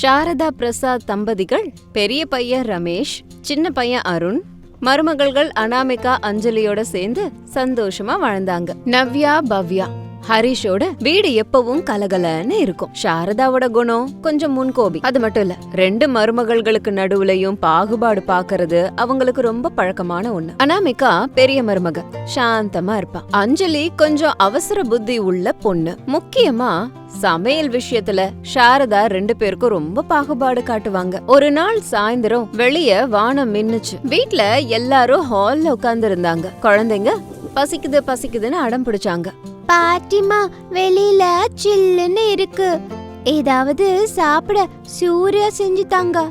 சாரதா பிரசாத் தம்பதிகள் பெரிய பையன் ரமேஷ் சின்ன பையன் அருண் மருமகள்கள் அனாமிகா அஞ்சலியோட சேர்ந்து சந்தோஷமா வாழ்ந்தாங்க. நவ்யா பவ்யா. ஹரிஷோட வீடு எப்பவும் கலகலன்னு இருக்கும். சாரதாவோட குணம் கொஞ்சம் முன்கோபி. அது மட்டும் இல்ல ரெண்டு மருமகள்களுக்கு நடுவுலயும் பாகுபாடு பாக்குறது அவங்களுக்கு ரொம்ப பழக்கமான ஒண்ணு. அனாமிகா பெரிய மருமக சாந்தமா இருப்பா. அஞ்சலி கொஞ்சம் அவசர புத்தி உள்ள பொண்ணு. முக்கியமா சமையல் விஷயத்துல சாரதா ரெண்டு பேருக்கும் ரொம்ப பாகுபாடு காட்டுவாங்க. ஒரு நாள் சாயந்தரம் வெளிய வானம் மின்னுச்சு. வீட்ல எல்லாரும் ஹால்ல உட்கார்ந்து இருந்தாங்க குழந்தைங்க பசிக்குது பசிக்குதுன்னு அடம் பிடிச்சாங்க. பாட்டிமா வெளியில சில்லுன்னு இருக்கு. ஏதாவது சாப்பிட சூர்யா செஞ்சு தாங்க.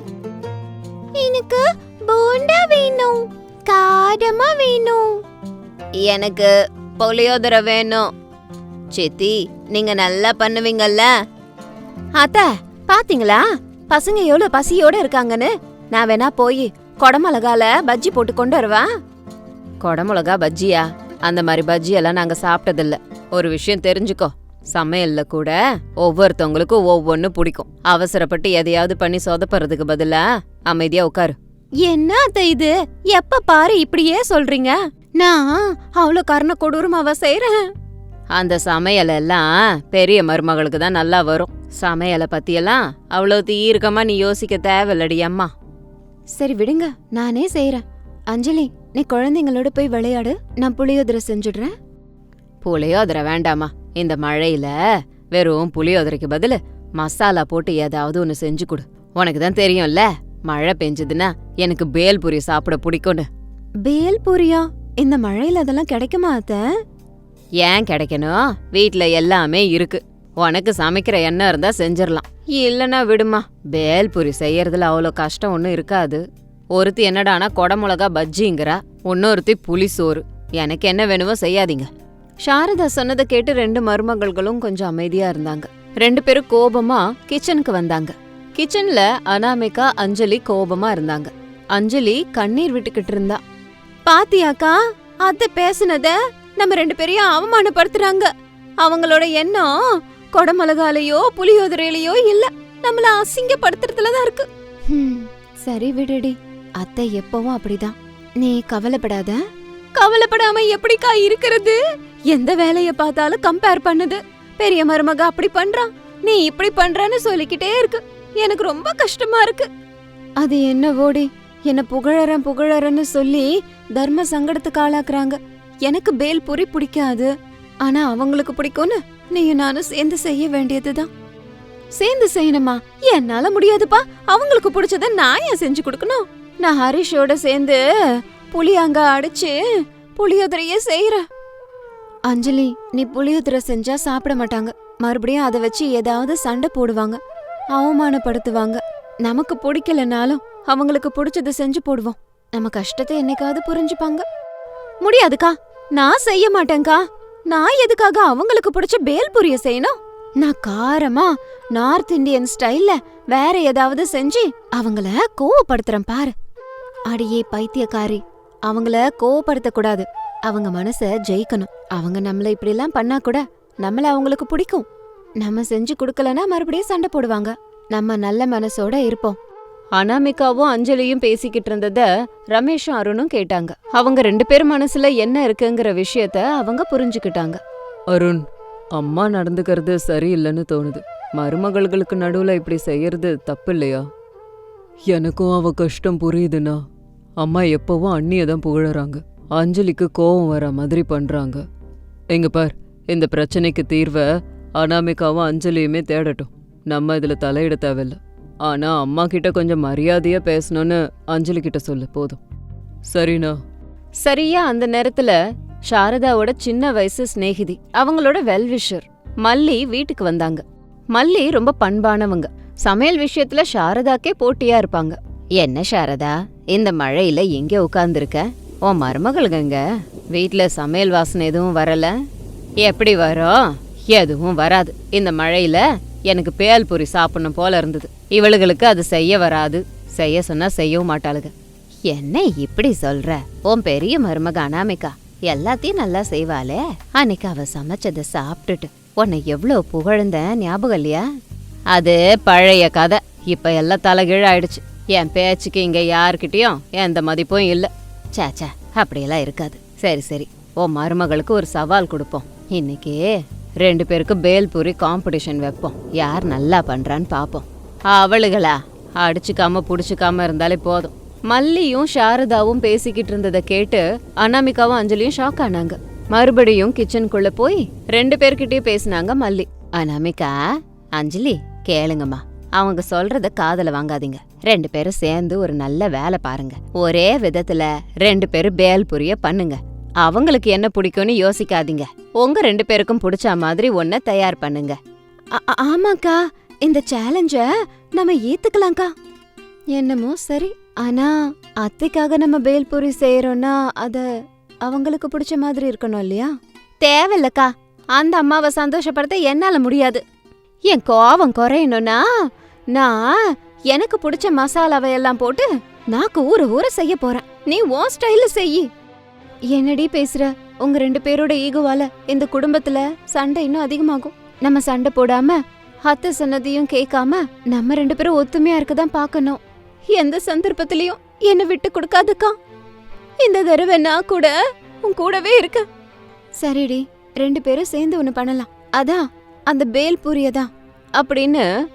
எனக்கு போண்டா வேணும் காரமா வேணும். எனக்கு புளியோதரை வேணும். சித்தி நீங்க நல்லா பண்ணுவீங்கல்ல? அத்த பாத்தீங்களா? பசங்க எவ்வளவு பசியோட இருக்காங்கன்னு? நான் வேணா போய் கொடமிளகால பஜ்ஜி போட்டு கொண்டு வருவா. கொடமிளகா பஜ்ஜியா? அந்த மாதிரி பஜ்ஜி எல்லாம் நாங்க சாப்பிட்டதில்ல. ஒரு விஷயம் தெரிஞ்சுக்கோ. சமையல்ல கூட ஒவ்வொருத்தவங்களுக்கும் ஒவ்வொன்னு பிடிக்கும். அவசரப்பட்டு எதையாவது பண்ணி சொதப்புறதுக்கு பதிலா அமைதியா உட்காரு. என்ன அத்தை இது? எப்ப பாரு இப்படியே சொல்றீங்க. நான் அவ்வளவு கர்ண கொடூரமாவா செய்யறேன் அந்த சமையல் எல்லாம் பெரிய மருமகளுக்கு தான் நல்லா வரும். சமையலை பத்தியெல்லாம் அவ்வளோ தீர்க்கமா நீ யோசிக்க தேவையில்லடி அம்மா. சரி விடுங்க நானே செய்யறேன் அஞ்சலி நீ குழந்தைங்களோட போய் விளையாடு நான் புளியோதரை செஞ்சுடுறேன். புளியோதரை வேண்டாமா? இந்த மழையில வெறும் புளியோதரைக்கு பதிலு மசாலா போட்டு ஏதாவது ஒன்று செஞ்சு கொடு. உனக்கு தான் தெரியும்ல மழை பெஞ்சதுன்னா எனக்கு பேல்பூரி சாப்பிட பிடிக்கும்னு. பேல் பூரியா? இந்த மழையில அதெல்லாம் கிடைக்குமா அத்த? ஏன் கிடைக்கணும்? வீட்ல எல்லாமே இருக்கு. உனக்கு சமைக்கிற எண்ணம் இருந்தா செஞ்சிடலாம். இல்லனா விடுமா? பேல்பூரி செய்யறதுல அவ்வளோ கஷ்டம் ஒன்றும் இருக்காது. ஒருத்தி என்னடானா கொடமிளகா பஜ்ஜிங்கிறா இன்னொருத்தி புளிசோறு எனக்கு என்ன வேணுமோ செய்யாதீங்க. சாரதா சொன்னதை கேட்டு ரெண்டு மருமகள்களும் கொஞ்சம் அமைதியா இருந்தாங்க. ரெண்டு பேரும் கோபமா கிச்சனுக்கு வந்தாங்க. கிச்சன்ல அனாமிகா அஞ்சலி கோபமா இருந்தாங்க. அஞ்சலி கண்ணீர் விட்டுக்கிட்டு இருந்தா. பாத்தியாக்கா அத்தை பேசுனத நம்ம ரெண்டு பேரையும் அவமானப்படுத்துறாங்க. அவங்களோட எண்ணம் கொடமிளகாலையோ புளியோதரையிலயோ இல்ல. நம்மள அசிங்கப்படுத்துறதுல தான் இருக்கு சரி விடுடி. அத்தை எப்பவும் அப்படிதான். நீ கவலைப்படாத. கவலைப்படாம எப்படிக்கா இருக்கிறது? எந்த வேலைய பார்த்தாலும் கம்பேர் பண்ணுது. பெரிய மருமக அப்படி பண்றான் நீ இப்படி பண்றன்னு சொல்லிக்கிட்டே இருக்கு. எனக்கு ரொம்ப கஷ்டமா இருக்கு. அது என்ன ஓடி? என்ன புகழறேன் புகழறேன்னு சொல்லி தர்ம சங்கடத்துக்கு ஆளாக்குறாங்க. எனக்கு பேல் பொறி பிடிக்காது. ஆனா அவங்களுக்கு பிடிக்கும்னு நீ நானும் சேர்ந்து செய்ய வேண்டியதுதான். சேர்ந்து செய்யணுமா? என்னால முடியாதுப்பா. அவங்களுக்கு பிடிச்சத நான் ஏன் செஞ்சு கொடுக்கணும்? நான் ஹரிஷோட சேர்ந்து புளியாங்க அடிச்சு புளியோதரையே செய்யறேன் அஞ்சலி நீ புளியோதரை செஞ்சா சாப்பிட மாட்டாங்க. மறுபடியும் அதை வச்சு ஏதாவது சண்டை போடுவாங்க. அவமானப்படுத்துவாங்க. நமக்கு பிடிக்கலனாலும் அவங்களுக்கு பிடிச்சதை செஞ்சு போடுவோம். நம்ம கஷ்டத்தை என்னைக்காவது புரிஞ்சுப்பாங்க. முடியாதுக்கா. நான் செய்ய மாட்டேன்க்கா. நான் எதுக்காக அவங்களுக்கு பிடிச்ச பேல்புரிய செய்யணும்? நான் காரமா நார்த் இந்தியன் ஸ்டைல்ல வேற ஏதாவது செஞ்சு அவங்கள கோவப்படுத்துறேன் பாரு. அடியே பைத்தியக்காரி. அவங்கள கோவப்படுத்தக்கூடாது. அவங்க மனச ஜெயிக்கணும். அவங்க நம்மள இப்படிலாம் பண்ணா கூட நம்மள அவங்களுக்கு பிடிக்கும். நம்ம செஞ்சு கொடுக்கலனா மறுபடியும் சண்டை போடுவாங்க. நம்ம நல்ல மனசோட இருப்போம். அனாமிகாவும் அஞ்சலியும் பேசிக்கிட்டு இருந்தத ரமேஷும் அருணும் கேட்டாங்க. அவங்க ரெண்டு பேர் மனசுல என்ன இருக்குங்கிற விஷயத்த அவங்க புரிஞ்சுக்கிட்டாங்க. அருண் அம்மா நடந்துக்கிறது சரியில்லைன்னு தோணுது. மருமகள்களுக்கு நடுவுல இப்படி செய்யறது தப்பு இல்லையா எனக்கும் அவ கஷ்டம் புரியுதுண்ணா. அம்மா எப்பவும் அண்ணியை தான் புகழறாங்க. அஞ்சலிக்கு கோவம் வர மாதிரி பண்றாங்க. எங்க பார் இந்த பிரச்சனைக்கு தீர்வை அனாமிகாவும் அஞ்சலியுமே தேடட்டும். நம்ம இதுல தலையிட தேவையில்ல. ஆனா அம்மா கிட்ட கொஞ்சம் மரியாதையா பேசணும்னு அஞ்சலி கிட்ட சொல்லு போதும். சரிண்ணா. சரியா அந்த நேரத்துல சாரதாவோட சின்ன வயசு சிநேகிதி அவங்களோட வெல்விஷர் மல்லி வீட்டுக்கு வந்தாங்க. மல்லி ரொம்ப பண்பானவங்க. சமையல் விஷயத்துல சாரதாக்கே போட்டியா இருப்பாங்க. என்ன சாரதா இந்த மழையில எங்கே உட்காந்துருக்க உன் மருமகளுங்க வீட்டில் சமையல் வாசனை எதுவும் வரல? எப்படி வரும் எதுவும் வராது. இந்த மழையில எனக்கு பேல் பூரி சாப்பிடணும் போல இருந்தது. இவளுகளுக்கு அது செய்ய வராது. செய்ய சொன்னா செய்யவும் மாட்டாளுங்க என்ன இப்படி சொல்ற? உன் பெரிய மருமக அனாமிகா எல்லாத்தையும் நல்லா செய்வாளே. அன்னைக்கு அவ சமைச்சதை சாப்பிட்டுட்டு உன்னை எவ்வளோ புகழ்ந்த ஞாபகம் இல்லையா? அது பழைய கதை. இப்ப எல்லாம் தலைகீழாயிடுச்சு. என் பேச்சுக்கு இங்கே யாருக்கிட்டேயும் எந்த மதிப்பும் இல்ல. சேச்சே அப்படியெல்லாம் இருக்காது. சரி சரி ஓ மருமகளுக்கு ஒரு சவால் கொடுப்போம். இன்னைக்கு ரெண்டு பேருக்கு பேல்பூரி காம்படிஷன் வைப்போம். யார் நல்லா பண்ணுறான்னு பார்ப்போம் அவளுகளா? அடிச்சுக்காம பிடிச்சிக்காம இருந்தாலே போதும். மல்லியும் சாரதாவும் பேசிக்கிட்டு இருந்ததை கேட்டு அனாமிகாவும் அஞ்சலியும் ஷாக் ஆனாங்க. மறுபடியும் கிச்சனுக்குள்ள போய் ரெண்டு பேர்கிட்டயும் பேசினாங்க மல்லி. அனாமிகா அஞ்சலி கேளுங்கம்மா. அவங்க சொல்றத காதல வாங்காதீங்க. ரெண்டு பேரும் சேர்ந்து ஒரு நல்ல வேலை பாருங்க. ஒரே விதத்துல ரெண்டு பேரும் பேல்புரிய பண்ணுங்க. அவங்களுக்கு என்ன பிடிக்கும்னு யோசிக்காதீங்க. உங்க ரெண்டு பேருக்கும் பிடிச்ச மாதிரி ஒன்ன தயார் பண்ணுங்க. ஆமாக்கா. இந்த சேலஞ்ச நம்ம ஏத்துக்கலாம்க்கா. என்னமோ சரி. ஆனா அத்தைக்காக நம்ம பேல்பூரி செய்யறோம்னா அத அவங்களுக்கு பிடிச்ச மாதிரி இருக்கணும் இல்லையா? தேவையில்லக்கா. அந்த அம்மாவை சந்தோஷப்படுத்த என்னால முடியாது. என் கோவம் குறையணும்னா நான் எனக்கு பிடிச்ச மசாலாவை எல்லாம் போட்டு நாக்கு ஊற ஊற செய்ய போறேன். நீ உன் ஸ்டைல செய் என்னடி பேசுற? உங்க ரெண்டு பேரோட ஈகோவால இந்த குடும்பத்துல சண்டை இன்னும் அதிகமாகும். நம்ம சண்டை போடாம அத்தை சொன்னதையும் கேட்காம நம்ம ரெண்டு பேரும் ஒத்துமையா இருக்கதான் பார்க்கணும். எந்த சந்தர்ப்பத்திலயும் என்ன விட்டு கொடுக்காதுக்கா. இந்த தடவை நான் கூட உன் கூடவே இருக்க சரிடி ரெண்டு பேரும் சேர்ந்து ஒண்ணு பண்ணலாம். அதான் அந்த பேல் பூரியதான். அப்படின்னு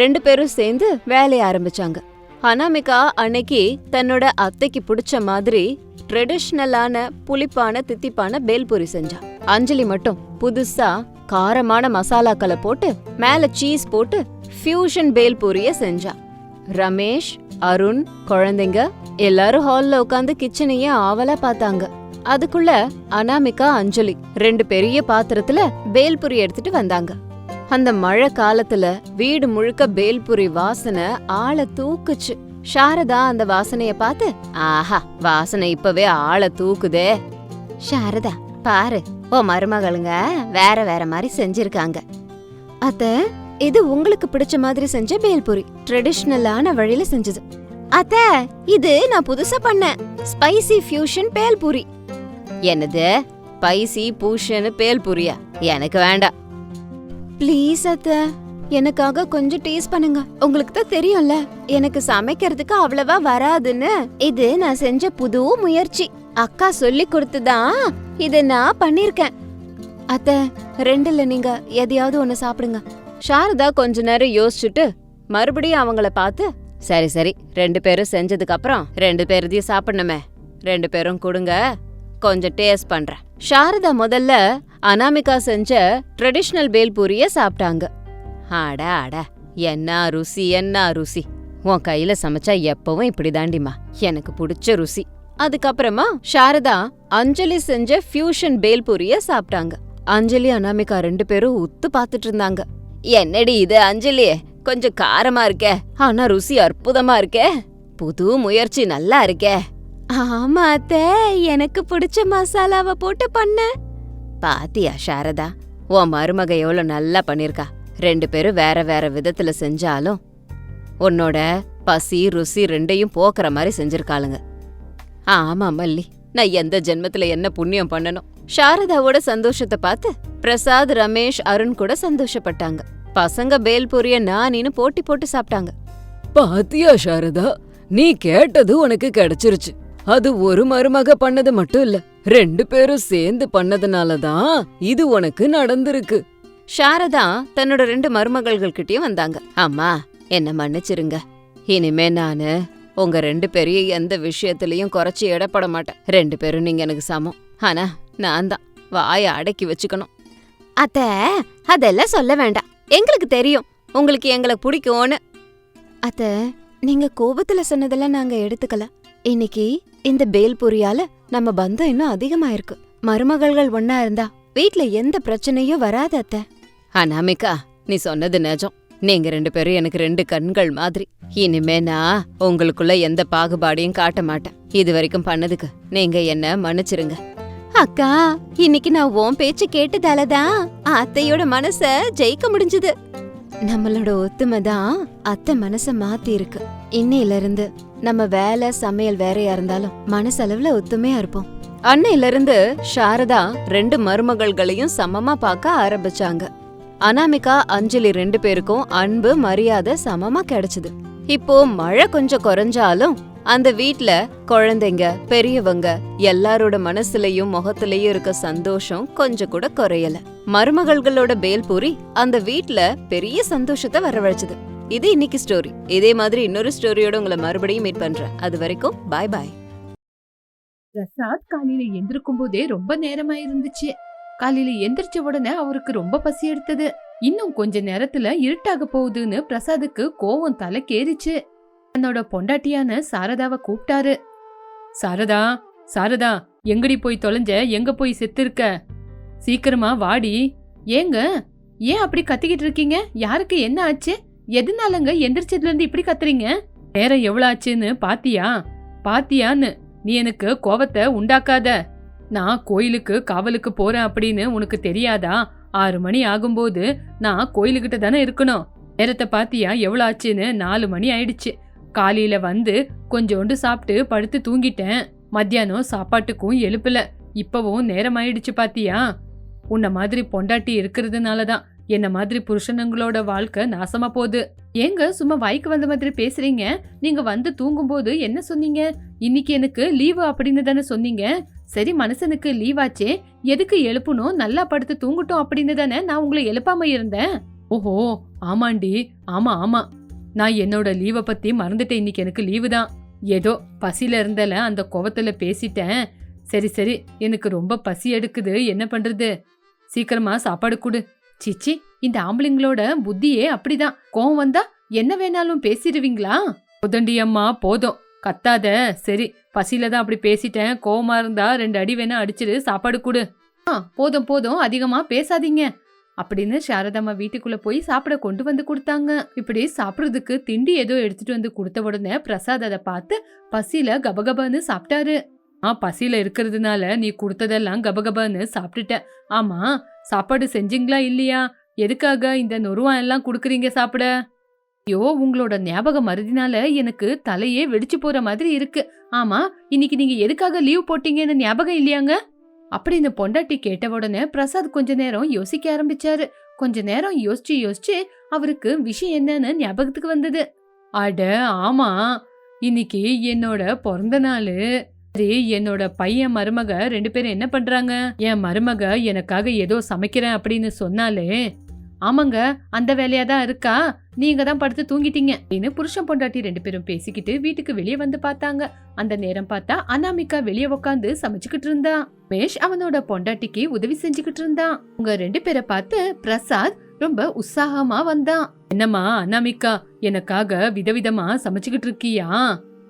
ரெண்டு பேரும் சேர்ந்து வேலைய ஆரம்பிச்சாங்க. அனாமிகா அன்னைக்கு தன்னோட அத்தைக்கு பிடிச்ச மாதிரி ட்ரெடிஷ்னலான புளிப்பான தித்திப்பான பேல்பூரி செஞ்சா. அஞ்சலி மட்டும் புதுசா காரமான மசாலாக்களை போட்டு மேல சீஸ் போட்டு ஃபியூஷன் பேல்பூரிய செஞ்சா. ரமேஷ் அருண் குழந்தைங்க எல்லாரும் ஹால்ல உட்காந்து கிச்சனையே ஆவலா பார்த்தாங்க. அதுக்குள்ள அனாமிகா அஞ்சலி ரெண்டு பெரிய பாத்திரத்துல பேல்புரி எடுத்துட்டு வந்தாங்க. அந்த மழை காலத்துல வீடு முழுக்க பேல்புரி வாசனை ஆளை தூக்குச்சு. சாரதா அந்த வாசனைய பார்த்து ஆஹா வாசனை இப்பவே ஆளை தூக்குதே. சாரதா பாரு ஓ மருமகளுங்க வேற வேற மாதிரி செஞ்சிருக்காங்க. அத்த இது உங்களுக்கு பிடிச்ச மாதிரி செஞ்ச பேல்பூரி ட்ரெடிஷ்னலான வழியில செஞ்சது. அத்த இது நான் புதுசா பண்ணேன் ஸ்பைசி ஃபியூஷன் பேல்பூரி. என்னது? ஸ்பைசி பூஷன் பேல்புரியா? எனக்கு வேண்டாம். ப்ளீஸ் அத்த. எனக்காக கொஞ்சம் டேஸ்ட் பண்ணுங்க. உங்களுக்கு தான் தெரியும்ல எனக்கு சமைக்கிறதுக்கு அவ்வளவா வராதுன்னு. இது நான் செஞ்ச புது முயற்சி. அக்கா சொல்லி கொடுத்துதான் இத நான் பண்ணிருக்கேன். அத்த ரெண்டுல நீங்க எதையாவது ஒண்ணு சாப்பிடுங்க. சாரதா கொஞ்ச நேரம் யோசிச்சுட்டு மறுபடியும் அவங்கள பார்த்து சரி சரி ரெண்டு பேரும் செஞ்சதுக்கு அப்புறம் ரெண்டு பேரதையும் சாப்பிடணுமே. ரெண்டு பேரும் கொடுங்க. கொஞ்சம் டேஸ்ட் பண்றேன். சாரதா முதல்ல அனாமிகா செஞ்ச ட்ரெடிஷ்னல் பேல்பூரிய சாப்பிட்டாங்க. அட அட என்ன ருசி என்ன ருசி. உன் கையில சமைச்சா எப்பவும் இப்படிதாண்டிமா எனக்கு பிடிச்ச ருசி. அதுக்கப்புறமா சாரதா அஞ்சலி செஞ்ச ஃபியூஷன் பேல்பூரிய சாப்பிட்டாங்க. அஞ்சலி அனாமிகா ரெண்டு பேரும் உத்து பார்த்துட்டு இருந்தாங்க. என்னடி இது அஞ்சலி கொஞ்சம் காரமா இருக்கே. ஆனா ருசி அற்புதமா இருக்கே. புது முயற்சி நல்லா இருக்கே. ஆமா அத்த எனக்கு பிடிச்ச மசாலாவை போட்டு பண்ண. பாத்தியா சாரதா? உன் மருமக எவ்வளோ நல்லா பண்ணிருக்கா. ரெண்டு பேரும் வேற வேற விதத்துல செஞ்சாலும் உன்னோட பசி ருசி ரெண்டையும் போக்குற மாதிரி செஞ்சிருக்காளுங்க. ஆமா மல்லி. நான் எந்த ஜென்மத்துல என்ன புண்ணியம் பண்ணணும்? சாரதாவோட சந்தோஷத்தை பார்த்து பிரசாத் ரமேஷ் அருண் கூட சந்தோஷப்பட்டாங்க. பசங்க பேல்பூரிய நானின்னு போட்டி போட்டு சாப்பிட்டாங்க. பாத்தியா சாரதா? நீ கேட்டது உனக்கு கிடைச்சிருச்சு. அது ஒரு மருமக பண்ணது மட்டும் இல்ல ரெண்டு பேரும் சேர்ந்து பண்ணதுனால தான் இது உனக்கு நடந்திருக்கு. சாரதா தன்னோட ரெண்டு மருமகள்கிட்டயும் வந்தாங்க. அம்மா என்ன மன்னிச்சிருங்க. இனிமே நானு உங்க ரெண்டு பேரையும் எந்த விஷயத்திலயும் குறைச்சி எடப்பட மாட்டேன். ரெண்டு பேரும் நீங்க எனக்கு சமம். ஆனா நான் தான். வாயை அடக்கி வச்சுக்கணும். அத்த அதெல்லாம் சொல்ல வேண்டாம். எங்களுக்கு தெரியும். உங்களுக்கு எங்களை பிடிக்கும்னு. அத்த நீங்க கோபத்துல சொன்னதெல்லாம் நாங்க எடுத்துக்கல. இன்னைக்கு இந்த பேல்பூரியால நம்ம பந்தம் இன்னும் அதிகமாயிருக்கு. மருமகள்கள் ஒன்னா இருந்தா வீட்ல எந்த பிரச்சனையும் வராது அத்த. அனாமிகா நீ சொன்னது நிஜம். நீங்க ரெண்டு பேரும் எனக்கு ரெண்டு கண்கள் மாதிரி. இனிமே நான் உங்களுக்குள்ள எந்த பாகுபாடையும் காட்ட மாட்டேன். இது வரைக்கும் பண்ணதுக்கு நீங்க என்ன மன்னிச்சிருங்க. அக்கா இன்னைக்கு நான் உன் பேச்சு கேட்டதாலதான் அத்தையோட மனச ஜெயிக்க முடிஞ்சது. நம்மளோட ஒத்துமை தான் அத்தை மனச மாத்தி இருக்கு இன்னையில இருந்து நம்ம வேலை சமையல் வேறையா இருந்தாலும் மனசளவுல ஒத்துமையா இருப்போம். அன்னையில இருந்து சாரதா ரெண்டு மருமகள்களையும் சமமா பார்க்க ஆரம்பிச்சாங்க. அனாமிகா அஞ்சலி ரெண்டு பேருக்கும் அன்பு மரியாதை சமமா கிடைச்சது. இப்போ மழை கொஞ்சம் குறைஞ்சாலும் அந்த வீட்ல குழந்தைங்க பெரியவங்க எல்லாரோட மனசுலயும் முகத்திலயும் இருக்க சந்தோஷம் கொஞ்சம் கூட குறையல. மருமகள்களோட பேல்பூரி அந்த வீட்ல பெரிய சந்தோஷத்தை வரவழைச்சது. இது இன்னைக்கு ஸ்டோரி இதே மாதிரி இன்னொரு ஸ்டோரியோட உங்களை மறுபடியும் மீட் பண்றேன். அது வரைக்கும் பாய் பாய் பிரசாத் காலையில எந்திருக்கும் போதே ரொம்ப நேரமா இருந்துச்சு. காலையில எந்திரிச்ச உடனே அவருக்கு ரொம்ப பசி எடுத்தது. இன்னும் கொஞ்ச நேரத்துல இருட்டாக போகுதுன்னு பிரசாத்துக்கு கோவம் தலைக்கேறிச்சு. தன்னோட பொண்டாட்டியான சாரதாவை கூப்பிட்டாரு. சாரதா சாரதா எங்கடி போய் தொலைஞ்ச? எங்க போய் செத்துருக்க? சீக்கிரமா வாடி. ஏங்க ஏன் அப்படி கத்திக்கிட்டு இருக்கீங்க? யாருக்கு என்ன ஆச்சு? எதுனாலங்க எந்திரிச்சதுல இருந்து இப்படி கத்துறீங்க? நேரம் எவ்வளோ ஆச்சுன்னு பாத்தியா? பாத்தியான்னு. நீ எனக்கு கோவத்தை உண்டாக்காத. நான் கோயிலுக்கு காவலுக்கு போறேன் அப்படின்னு உனக்கு தெரியாதா? ஆறு மணி ஆகும்போது நான் கோயிலுக்கிட்ட தானே இருக்கணும். நேரத்தை பாத்தியா? எவ்வளோ ஆச்சுன்னு நாலு மணி ஆயிடுச்சு. காலையில வந்து கொஞ்சோண்டு சாப்பிட்டு படுத்து தூங்கிட்டேன். மத்தியானம் சாப்பாட்டுக்கும் எழுப்பல. இப்பவும் நேரம் ஆயிடுச்சு பாத்தியா? உன்ன மாதிரி பொண்டாட்டி இருக்கிறதுனால தான் என்ன மாதிரி புருஷனுங்களோட வாழ்க்கை நாசமா போகுது? ஏங்க சும்மா வாய்க்கு வந்த மாதிரி பேசுறீங்க. நீங்க வந்து தூங்கும்போது என்ன சொன்னீங்க? இன்னைக்கு எனக்கு லீவு அப்படின்னு தானே சொன்னீங்க. சரி மனுஷனுக்கு லீவ் ஆச்சே. எதுக்கு எழுப்பணும்? நல்லா படுத்து தூங்கட்டும் அப்படின்னு தானே நான் உங்களை எழுப்பாம இருந்தேன். ஓஹோ ஆமாண்டி. ஆமா ஆமா. நான் என்னோட லீவை பத்தி மறந்துட்டேன். இன்னைக்கு எனக்கு லீவு தான். ஏதோ பசியில இருந்தல அந்த கோவத்துல பேசிட்டேன். சரி சரி. எனக்கு ரொம்ப பசி எடுக்குது. என்ன பண்றது? சீக்கிரமா சாப்பாடு கொடு. சிச்சி இந்த ஆம்பளைங்களோட புத்தியே அப்படிதான். கோவம் வந்தா என்ன வேணாலும் பேசிடுவீங்களா? போதண்டி அம்மா போதும். கத்தாத சரி. பசியில தான் அப்படி பேசிட்டேன். கோவமா இருந்தா ரெண்டு அடி வேணா அடிச்சிடு. சாப்பாடு கொடு. ஆ போதும் போதும். அதிகமா பேசாதீங்க. அப்படின்னு சாரதாம்மா வீட்டுக்குள்ள போய் சாப்பிட கொண்டு வந்து கொடுத்தாங்க. இப்படி சாப்பிடுறதுக்கு திண்டி ஏதோ எடுத்துட்டு வந்து கொடுத்த உடனே பிரசாத் அதை பார்த்து பசியில கபகபான்னு சாப்பிட்டாரு. ஆ பசியில இருக்கிறதுனால நீ கொடுத்ததெல்லாம் கபகபான்னு சாப்பிட்டுட்ட. ஆமா சாப்பாடு செஞ்சீங்களா இல்லையா? எதுக்காக இந்த நொறுவான் எல்லாம் கொடுக்குறீங்க சாப்பிட? ஐயோ உங்களோட ஞாபக மருதினால எனக்கு தலையே வெடிச்சு போற மாதிரி இருக்கு. ஆமா இன்னைக்கு நீங்க எதுக்காக லீவ் போட்டீங்கன்னு ஞாபகம் இல்லையாங்க? அப்படி இந்த பொண்டாட்டி கேட்ட உடனே பிரசாத் கொஞ்ச நேரம் யோசிக்க ஆரம்பிச்சாரு. கொஞ்ச நேரம் யோசிச்சு யோசிச்சு அவருக்கு விஷயம் என்னன்னு ஞாபகத்துக்கு வந்தது. அட ஆமா. இன்னைக்கு என்னோட பிறந்த நாள் சரி என்னோட பையன் மருமக ரெண்டு பேரும் என்ன பண்றாங்க? என் மருமக எனக்காக ஏதோ சமைக்கிறேன் அப்படின்னு சொன்னாலே ஆமாங்க அந்த வேலையா தான் இருக்கா? நீங்க தான் படுத்து தூங்கிட்டீங்க அப்படின்னு புருஷன் பொண்டாட்டி ரெண்டு பேரும் பேசிக்கிட்டு வீட்டுக்கு வெளியே வந்து பார்த்தாங்க. அந்த நேரம் பார்த்தா அனாமிகா வெளியே உட்காந்து சமைச்சுக்கிட்டு இருந்தா. மேஷ் அவனோட பொண்டாட்டிக்கு உதவி செஞ்சுக்கிட்டு இருந்தான் உங்க ரெண்டு பேரை பார்த்து பிரசாத் ரொம்ப உற்சாகமா வந்தான். என்னம்மா அனாமிகா எனக்காக விதவிதமா சமைச்சுக்கிட்டு இருக்கியா?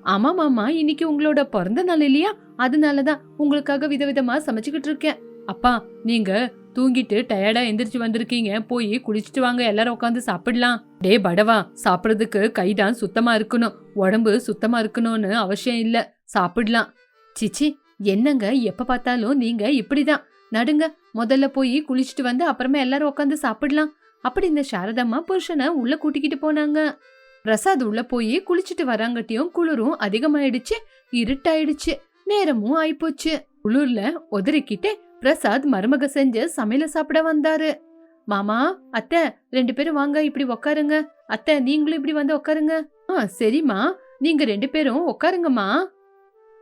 ஆமா மாமா இன்னைக்கு உங்களோட பிறந்த நாள் இல்லையா? அதனாலதான் உங்களுக்காக விதவிதமா சமைச்சுக்கிட்டு இருக்கேன். அப்பா நீங்க தூங்கிட்டு டயர்டா எந்திரிச்சு வந்திருக்கீங்க. போய் குளிச்சுட்டு வாங்க எல்லாரும் உட்காந்து சாப்பிடலாம். டே படவா சாப்பிடுறதுக்கு கைதான் சுத்தமா இருக்கணும். உடம்பு சுத்தமா இருக்கணும்னு அவசியம் இல்ல. சாப்பிடலாம். சிச்சி என்னங்க? எப்ப பார்த்தாலும் நீங்க இப்படிதான். நடுங்க முதல்ல போய் குளிச்சுட்டு வந்து அப்புறமா எல்லாரும் உட்காந்து சாப்பிடலாம். அப்படி இந்த சாரதம்மா புருஷனை உள்ள கூட்டிக்கிட்டு போனாங்க. பிரசாத் உள்ள போய் குளிச்சுட்டு வராங்கட்டியும் குளிரும் அதிகமாயிடுச்சு இருட்டாயிடுச்சு நேரமும் ஆயிப்போச்சு. குளிர்ல உதறிக்கிட்டே பிரசாத் மருமக செஞ்ச சமையல சாப்பிட வந்தாரு. மாமா அத்தை ரெண்டு பேரும் வாங்க இப்படி உக்காருங்க. அத்தை நீங்களும் இப்படி வந்து உக்காருங்க. ஆ சரிம்மா. நீங்க ரெண்டு பேரும் உக்காருங்கம்மா.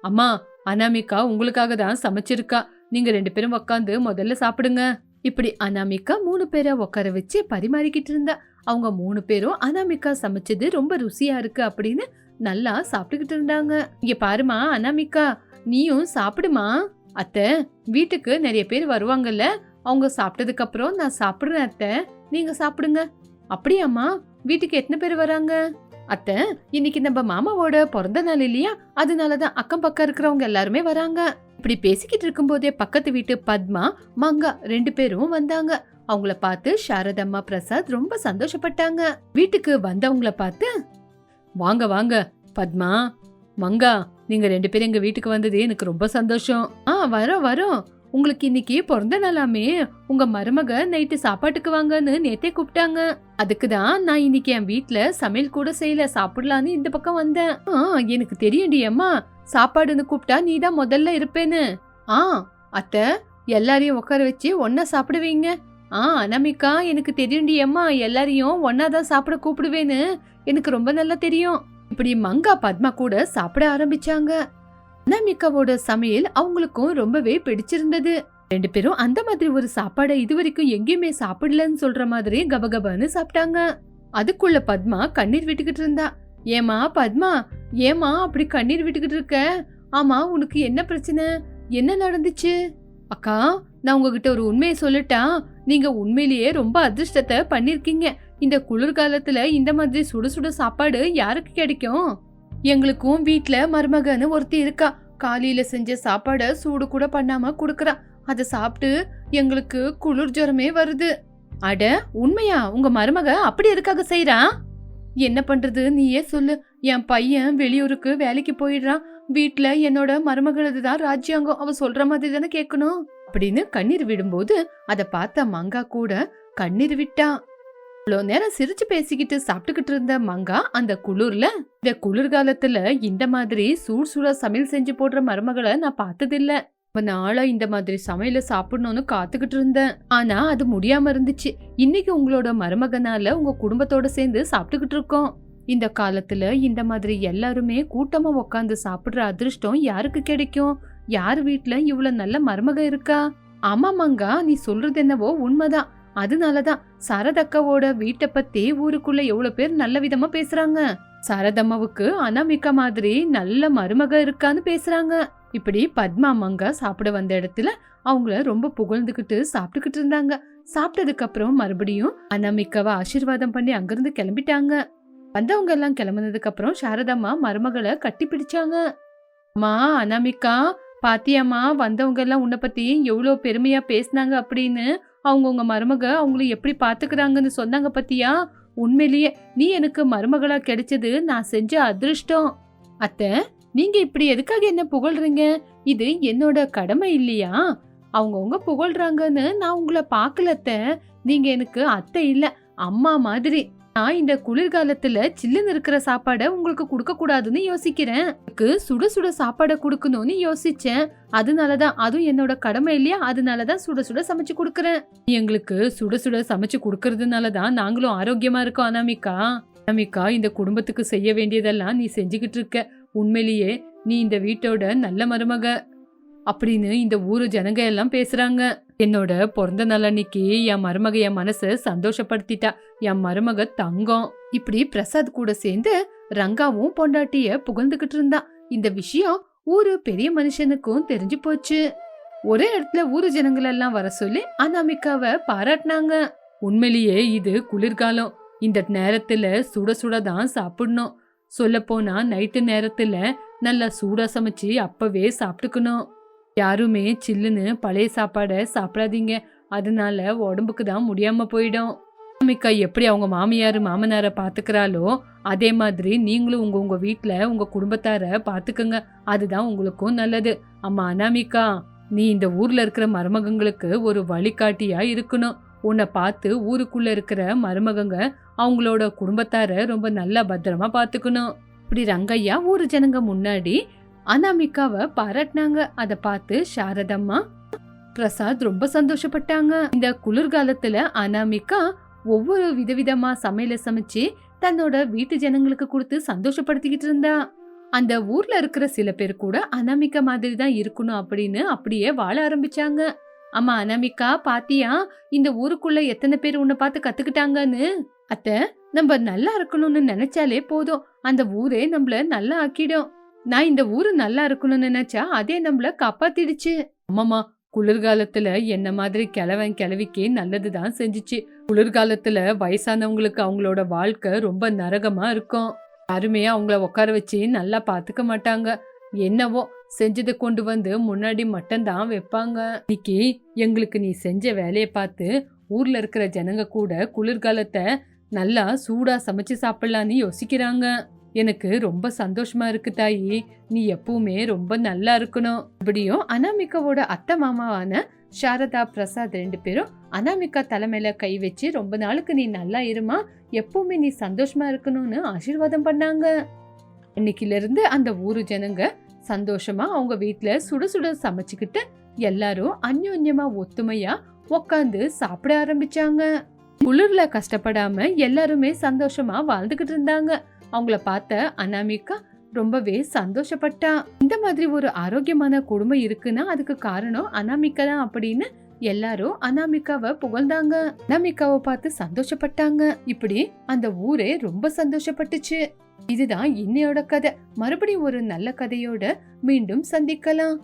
அம்மா அனாமிகா உங்களுக்காக தான் சமைச்சிருக்கா. நீங்க ரெண்டு பேரும் உக்காந்து முதல்ல சாப்பிடுங்க. இப்படி அனாமிகா மூணு பேரை உட்கார வச்சு பரிமாறிக்கிட்டு இருந்தா. அவங்க மூணு பேரும் அனாமிகா சமைச்சது ரொம்ப ருசியா இருக்கு அப்படின்னு நல்லா சாப்பிட்டுக்கிட்டு இருந்தாங்க. இங்க பாருமா அனாமிகா நீயும் சாப்பிடுமா? அத்தை வீட்டுக்கு நிறைய பேர் வருவாங்கல்ல அவங்க சாப்பிட்டதுக்கு அப்புறம் நான் சாப்பிடுறேன் அத்தை நீங்க சாப்பிடுங்க. அப்படியாம்மா வீட்டுக்கு எத்தனை பேர் வராங்க? அத்தை இன்னைக்கு நம்ம மாமாவோட பிறந்த நாள் இல்லையா? அதனாலதான் அக்கம் பக்கம் இருக்கிறவங்க எல்லாருமே வராங்க. இப்படி பேசிக்கிட்டு இருக்கும்போதே பக்கத்து வீட்டு பத்மா மங்கா ரெண்டு பேரும் வந்தாங்க. அவங்கள பார்த்து சாரதம்மா பிரசாத் ரொம்ப சந்தோஷப்பட்டாங்க. வீட்டுக்கு வந்தவங்கள பார்த்து வாங்க வாங்க பத்மா மங்கா நீங்க ரெண்டு பேரும் எங்க வீட்டுக்கு வந்தது எனக்கு ரொம்ப சந்தோஷம். ஆ வரோம் வரோம். உங்களுக்கு இன்னைக்கு பிறந்த நாளாமே. உங்க மருமக நைட்டு சாப்பாட்டுக்கு வாங்கன்னு நேத்தே கூப்பிட்டாங்க. அதுக்கு தான் நான் இன்னைக்கு என் வீட்ல சமையல் கூட செய்யல. சாப்பிடலான்னு இந்த பக்கம் வந்தேன். ஆ எனக்கு தெரியும்டி அம்மா. சாப்பாடுன்னு கூப்பிட்டா நீ தான் முதல்ல இருப்பேன்னு. ஆ அத்தை எல்லாரையும் உட்கார வச்சு ஒன்னா சாப்பிடுவீங்க. ஆ அனாமிகா எனக்கு தெரியும்டி அம்மா எல்லாரையும் ஒன்னாதான் சாப்பிட கூப்பிடுவேன்னு எனக்கு ரொம்ப நல்லா தெரியும். இப்படி மங்கா பத்மா கூட சாப்பிட ஆரம்பிச்சாங்க. அனாமிகாவோட சமையல் அவங்களுக்கும் ரொம்பவே பிடிச்சிருந்தது. ரெண்டு பேரும் அந்த மாதிரி ஒரு சாப்பாடை இதுவரைக்கும் எங்கேயுமே சாப்பிடலன்னு சொல்ற மாதிரி கபகபன்னு சாப்பிட்டாங்க. அதுக்குள்ள பத்மா கண்ணீர் விட்டுக்கிட்டு இருந்தா. ஏமா பத்மா ஏமா அப்படி கண்ணீர் விட்டுக்கிட்டு இருக்க? ஆமா உனக்கு என்ன பிரச்சனை? என்ன நடந்துச்சு? அக்கா நான் உங்ககிட்ட ஒரு உண்மையை சொல்லட்டா நீங்க உண்மையிலேயே ரொம்ப அதிர்ஷ்டத்தை பண்ணிருக்கீங்க. இந்த குளிர்காலத்துல இந்த மாதிரி சுடு சுடு சாப்பாடு யாருக்கு கிடைக்கும்? எங்களுக்கும் வீட்டுல மருமகன்னு ஒருத்தி இருக்கா. காலையில செஞ்ச சாப்பாடை சூடு கூட பண்ணாம குடுக்கறா. அதை சாப்பிட்டு எங்களுக்கு குளிர் ஜுரமே வருது. அட உண்மையா? உங்க மருமக அப்படி எதுக்காக செய்றா? என்ன பண்றது? நீயே சொல்லு. என் பையன் வெளியூருக்கு வேலைக்கு போயிடுறான். வீட்டில் என்னோட மருமகளது தான் ராஜ்யாங்கம். அவ சொல்ற மாதிரி தானே கேட்கணும்? அப்படின்னு கண்ணீர் விடும்போது அதை பார்த்த மங்கா கூட கண்ணீர் விட்டா. இவ்வளோ நேரம் சிரிச்சு பேசிக்கிட்டு சாப்பிட்டுக்கிட்டு இருந்த மங்கா அந்த குளிர்ல இந்த குளிர்காலத்துல இந்த மாதிரி சூடு சூடா சமையல் செஞ்சு போடுற மருமகளை நான் பார்த்ததில்ல. ரொம்ப நாளா இந்த மாதிரி சமையல சாப்பிடணும்னு காத்துக்கிட்டு இருந்தேன். ஆனா அது முடியாம இருந்துச்சு. இன்னைக்கு உங்களோட மருமகனால உங்க குடும்பத்தோட சேர்ந்து சாப்பிட்டுக்கிட்டு இருக்கோம். இந்த காலத்துல இந்த மாதிரி எல்லாருமே கூட்டமா உக்காந்து சாப்பிடுற அதிர்ஷ்டம் யாருக்கு கிடைக்கும்? யார் வீட்ல இவ்வளவு நல்ல மருமக இருக்கா? ஆமா மங்கா நீ சொல்றது என்னவோ உண்மைதான். அதனாலதான் சரதக்காவோட வீட்டை பத்தி ஊருக்குள்ள எவ்வளவு பேர் நல்ல விதமா பேசுறாங்க. சரதம்மாவுக்கு அனாமிக்கா மாதிரி நல்ல மருமக இருக்கான்னு பேசுறாங்க. இப்படி பத்மா மங்கா சாப்பிட வந்த இடத்துல அவங்கள ரொம்ப புகழ்ந்துகிட்டு சாப்பிட்டுக்கிட்டு இருந்தாங்க. சாப்பிட்டதுக்கு அப்புறம் மறுபடியும் அனாமிக்காவை ஆசீர்வாதம் பண்ணி அங்கிருந்து கிளம்பிட்டாங்க. வந்தவங்க எல்லாம் கிளம்புனதுக்கு அப்புறம் சாரதாம்மா மருமகளை கட்டி பிடிச்சாங்க. அம்மா அனாமிகா பாத்தியாம்மா வந்தவங்க எல்லாம் உன்னை பத்தி எவ்வளோ பெருமையா பேசினாங்க அப்படின்னு அவங்க உங்க மருமக அவங்கள எப்படி பாத்துக்கிறாங்கன்னு சொன்னாங்க பத்தியா? உண்மையிலேயே நீ எனக்கு மருமகளா கிடைச்சது நான் செஞ்ச அதிர்ஷ்டம். அத்தை நீங்க இப்படி எதுக்காக என்ன புகழ்றீங்க? இது என்னோட கடமை இல்லையா? அவங்கவுங்க புகழ்றாங்கன்னு நான் உங்களை பார்க்கல அத்தை. நீங்க எனக்கு அத்தை இல்லை அம்மா மாதிரி. நான் இந்த குளிர்காலத்துல சில்லுன்னு இருக்கிற சாப்பாடை உங்களுக்கு கொடுக்க கூடாதுன்னு யோசிக்கிறேன். எனக்கு சுட சுட சாப்பாடை கொடுக்கணும்னு யோசிச்சேன். அதனாலதான் அதுவும் என்னோட கடமை இல்லையா? அதனாலதான் சுட சுட சமைச்சு கொடுக்கறேன். நீ எங்களுக்கு சுட சுட சமைச்சு கொடுக்கறதுனால தான் நாங்களும் ஆரோக்கியமா இருக்கோம் அனாமிகா. அனாமிகா இந்த குடும்பத்துக்கு செய்ய வேண்டியதெல்லாம் நீ செஞ்சுக்கிட்டு இருக்க. உண்மையிலேயே நீ இந்த வீட்டோட நல்ல மருமக. அப்படின்னு இந்த ஊரு ஜனங்க எல்லாம் பேசுறாங்க. என்னோட பிறந்த நாள் அன்னைக்கு என் மருமக என் மனசை சந்தோஷப்படுத்திட்டா. என் மருமக தங்கம். இப்படி பிரசாத் கூட சேர்ந்து ரங்காவும் பொண்டாட்டிய புகழ்ந்துகிட்டு இருந்தா. இந்த விஷயம் ஊரு பெரிய மனுஷனுக்கும் தெரிஞ்சு போச்சு. ஒரே இடத்துல ஊரு ஜனங்கள் எல்லாம் வர சொல்லி அனாமிகாவை பாராட்டினாங்க. உண்மையிலேயே இது குளிர்காலம். இந்த நேரத்துல சுட சுட தான் சாப்பிடணும். சொல்ல போனா நைட்டு நேரத்துல நல்லா சூடா சமைச்சு அப்பவே சாப்பிட்டுக்கணும். யாருமே சில்லுன்னு பழைய சாப்பாடை சாப்பிடாதீங்க. அதனால உடம்புக்கு தான் முடியாம போயிடும். அனாமிகா எப்படி அவங்க மாமியார் மாமனாரை பார்த்துக்கிறாளோ அதே மாதிரி நீங்களும் உங்க உங்க வீட்டில் உங்க குடும்பத்தாரை பாத்துக்கங்க. அதுதான் உங்களுக்கும் நல்லது. அம்மா அனாமிகா நீ இந்த ஊர்ல இருக்கிற மருமகங்களுக்கு ஒரு வழிகாட்டியா இருக்கணும். உன்னை பார்த்து ஊருக்குள்ள இருக்கிற மருமகங்க அவங்களோட குடும்பத்தார ரொம்ப நல்லா பத்திரமா பார்த்துக்கணும் இப்படி ரங்கையா ஊரு ஜனங்க முன்னாடி அனாமிகாவை பாராட்டினாங்க. அதை பார்த்து சாரதம்மா பிரசாத் ரொம்ப சந்தோஷப்பட்டாங்க. இந்த குளிர்காலத்துல அனாமிகா ஒவ்வொரு விதவிதமா சமையல சமைச்சு தன்னோட வீட்டு ஜனங்களுக்கு கொடுத்து சந்தோஷப்படுத்திக்கிட்டு இருந்தா. அந்த ஊர்ல இருக்கிற சில பேர் கூட அனாமிகா மாதிரி தான் இருக்கணும் அப்படின்னு அப்படியே வாழ ஆரம்பிச்சாங்க. அம்மா அனாமிகா பாத்தியா இந்த ஊருக்குள்ள எத்தனை பேர் உன்னை பார்த்து கத்துக்கிட்டாங்கன்னு? அத்த நம்ம நல்லா இருக்கணும்னு நினைச்சாலே போதும். அந்த ஊரே நம்மள நல்லா ஆக்கிடும். நான் இந்த ஊரு நல்லா இருக்கணும்னு நினைச்சா அதே நம்மள காப்பாத்திடுச்சு. அம்மாமா குளிர்காலத்துல என்ன மாதிரி கிழவன் கிழவிக்கு நல்லதுதான் செஞ்சுச்சு. குளிர்காலத்துல வயசானவங்களுக்கு அவங்களோட வாழ்க்கை ரொம்ப நரகமா இருக்கும். யாருமே அவங்கள உட்கார வச்சு நல்லா பாத்துக்க மாட்டாங்க. என்னவோ செஞ்சதை கொண்டு வந்து முன்னாடி மட்டும்தான் வைப்பாங்க. இன்னைக்கு எங்களுக்கு நீ செஞ்ச வேலையை பார்த்து ஊர்ல இருக்கிற ஜனங்க கூட குளிர்காலத்தை நல்லா சூடா சமைச்சு சாப்பிடலான்னு யோசிக்கிறாங்க. எனக்கு ரொம்ப சந்தோஷமா இருக்கு தாயி. நீ எப்பவுமே ரொம்ப நல்லா இருக்கணும். இப்படியும் அனாமிகாவோட அத்தை மாமாவான சாரதா பிரசாத் ரெண்டு பேரும் அனாமிகா தலைமையில கை வச்சு ரொம்ப நாளுக்கு நீ நல்லா இருமா. எப்பவுமே நீ சந்தோஷமா இருக்கணும்னு ஆசீர்வாதம் பண்ணாங்க. இன்னைக்கில இருந்து அந்த ஊரு ஜனங்க சந்தோஷமா அவங்க வீட்டுல சுட சுட சமைச்சுக்கிட்டு எல்லாரும் அந்யோன்யமா ஒத்துமையா உக்காந்து சாப்பிட ஆரம்பிச்சாங்க. குளிர்ல கஷ்டப்படாம எல்லாருமே சந்தோஷமா வாழ்ந்துகிட்டு இருந்தாங்க. அவங்கள பார்த்த அனாமிகா ரொம்பவே சந்தோஷப்பட்டா. இந்த மாதிரி ஒரு ஆரோக்கியமான குடும்பம் இருக்குன்னா அதுக்கு காரணம் அனாமிகா தான் அப்படின்னு எல்லாரும் அனாமிகாவை புகழ்ந்தாங்க. அனாமிகாவை பார்த்து சந்தோஷப்பட்டாங்க. இப்படி அந்த ஊரே ரொம்ப சந்தோஷப்பட்டுச்சு. இதுதான் இன்னையோட கதை. மறுபடியும் ஒரு நல்ல கதையோட மீண்டும் சந்திக்கலாம்.